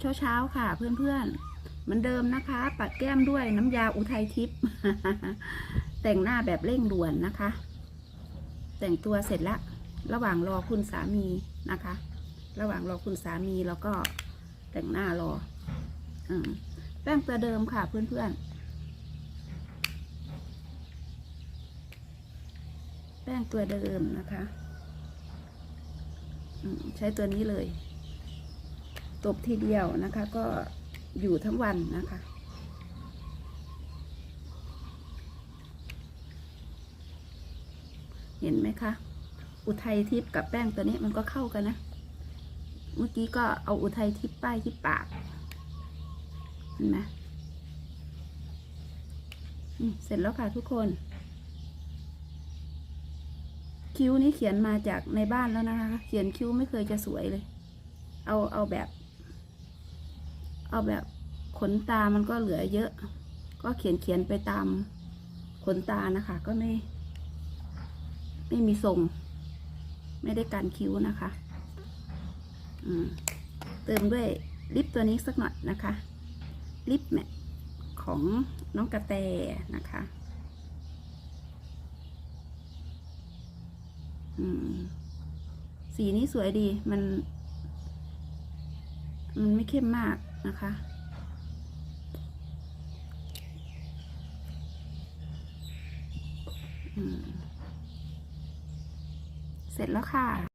เช้าๆค่ะ เพื่อนๆเหมือนเดิมนะคะ ปัดแก้มด้วยน้ำยาอุทัยทิพย์แต่งหน้าแบบเร่งด่วนนะคะ แต่งตัวเสร็จละระหว่างรอคุณสามีนะคะ ระหว่างรอคุณสามีแล้วก็แต่งหน้ารออแป้งตัวเดิมค่ะเพื่อนๆ แป้งตัวเดิมนะคะ ใช้ตัวนี้เลย ตบทีเดียวนะคะ ก็อยู่ทั้งวันนะคะ เห็นไหมคะ อุทัยทิพย์กับแป้งตัวนี้มันก็เข้ากันนะ เมื่อกี้ก็เอาอุทัยทิพย์ป้ายที่ปากเห็นไหมเสร็จแล้วค่ะทุกคน คิ้วนี้เขียนมาจากในบ้านแล้วนะคะ เขียนคิ้วไม่เคยจะสวยเลย เอาเอาแบบ เอาแบบขนตามันก็เหลือเยอะ ก็เขียนเขียนไปตามขนตานะคะ ก็ไม่ ไม่มีทรง ไม่ได้การคิ้วนะคะ เติมด้วยลิปตัวนี้สักหน่อยนะคะ ลิปแมทของน้องกระแตนะคะสีนี้สวยดี มัน มันไม่เข้มมาก นะคะ เสร็จแล้วค่ะ